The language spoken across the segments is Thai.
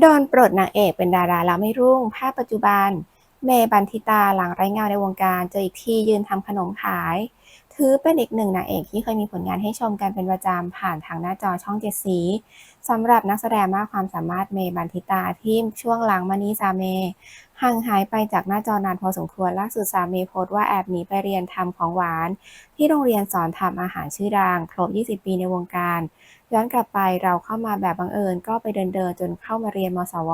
โดนปลดนางเอกเป็นดาราแล้วไม่รุ่ง ภาพปัจจุบัน เมย์บันทิตาหลังไร้เงาในวงการ เจออีกที่ยืนทำขนมขาย ถือเป็นอีกหนึ่งนางเอกที่เคยมีผลงานให้ชมกันเป็นประจำผ่านทางหน้าจอช่องเจ็ดสีสำหรับนักแสดงมากความสามารถเมย์บันทิตาที่ช่วงหลังมานี้ซาเมห่างหายไปจากหน้าจอนานพอสมควรล่าสุดซาเมย์โพสต์ว่าแอบหนีไปเรียนทำของหวาน ที่โรงเรียนสอนทำอาหารชื่อดังครบ 20 ปีในวงการ ย้อนกลับไปเราเข้ามาแบบบังเอิญก็ไปเดินเดินจนเข้ามาเรียนมสว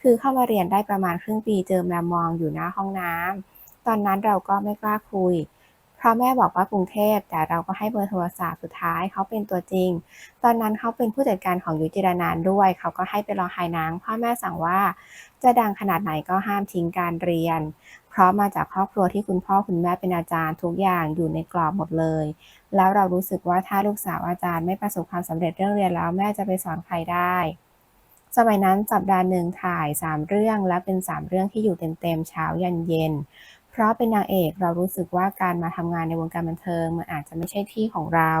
คือเข้ามาเรียนได้ประมาณครึ่งปีเจอแมวมองอยู่หน้าห้องน้ำตอนนั้นเราก็ไม่กล้าคุย เพราะแม่บอกว่ากรุงเทพแต่เราก็ให้เบอร์โทรศัพท์สุดท้ายเขาเป็นตัวจริง ตอนนั้นเขาเป็นผู้จัดการของยุจิรนานด้วย เขาก็ให้ไปรอหายนางพ่อแม่สั่งว่า จะดังขนาดไหนก็ห้ามทิ้งการเรียน เพราะมาจากครอบครัวที่คุณพ่อคุณแม่เป็นอาจารย์ทุกอย่างอยู่ในกรอบหมดเลย แล้วเรารู้สึกว่าถ้าลูกสาวอาจารย์ไม่ประสบความสำเร็จเรื่องเรียนแล้วแม่จะไปสอนใครได้สมัยนั้นสัปดาห์หนึ่งถ่าย 3 เรื่องและเป็น 3 เรื่องที่อยู่เต็มๆเช้ายันเย็น เพราะเป็นนางเอกเรารู้สึกว่าการมาทำงานในวงการบันเทิงมันอาจจะไม่ใช่ที่ของเรา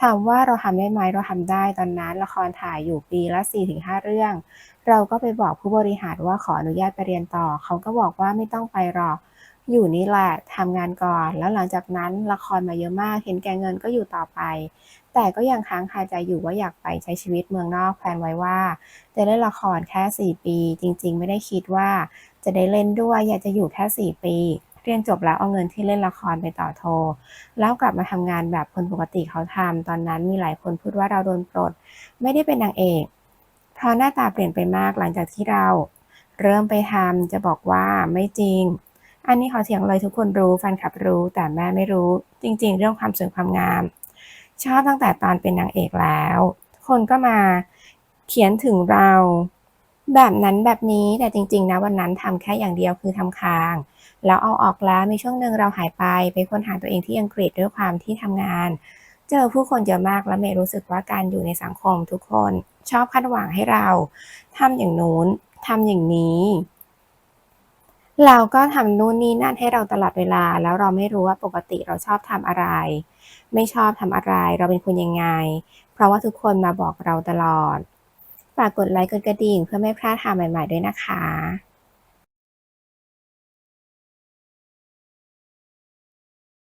ถามว่าเราทำได้ไหมเราทำได้ตอนนั้นละครถ่ายอยู่ปีละ 4-5 เรื่อง เราก็ไปบอกผู้บริหารว่าขออนุญาตไปเรียนต่อ เขาก็บอกว่าไม่ต้องไปหรอก อยู่นี่แหละทำงานก่อน แล้วหลังจากนั้นละครมาเยอะมาก เห็นแก่เงินก็อยู่ต่อไป แต่ก็ยังค้างคาใจอยู่ว่าอยากไปใช้ชีวิตเมืองนอกแพลนไว้ว่า จะเล่นละครแค่ 4 ปี จริง ๆ ไม่ได้คิดว่า จะได้เล่นด้วยอยากจะอยู่แค่ 4 ปีเรียนจบแล้วเอาเงินที่เล่นละครไปต่อโท แล้วกลับมาทำงานแบบคนปกติเขาทำตอนนั้นมีหลายคนพูดว่าเราโดนปลด ไม่ได้เป็นนางเอกเพราะหน้าตาเปลี่ยนไปมากหลังจากที่เรา เริ่มไปทำจะบอกว่าไม่จริง อันนี้ขอเถียงเลยทุกคนรู้แฟนคลับรู้แต่แม่ไม่รู้ จริง ๆ เรื่องความสวยความงาม ชอบตั้งแต่ตอนเป็นนางเอกแล้ว คนก็มาเขียนถึงเรา แบบนั้นแบบนี้แต่จริง ๆ นะวันนั้นทำแค่อย่างเดียวคือทำคาง แล้วเอาออกแล้วมีช่วงหนึ่งเราหายไปไปค้นหาตัวเองที่อังกฤษด้วยความที่ทำงาน เจอผู้คนเยอะมากแล้วเมย์รู้สึกว่าการอยู่ในสังคมทุกคน ชอบคาดหวังให้เราทำอย่างนู้นทำอย่างนี้ เราก็ทำนู่นนี่นั่นให้เราตลอดเวลา แล้วเราไม่รู้ว่าปกติเราชอบทำอะไร ไม่ชอบทำอะไร เราเป็นคนยังไง เพราะว่าทุกคนมาบอกเราตลอด ฝากกดไลค์กดกระดิ่งเพื่อไม่พลาดทาใหม่ ๆ ด้วยนะคะ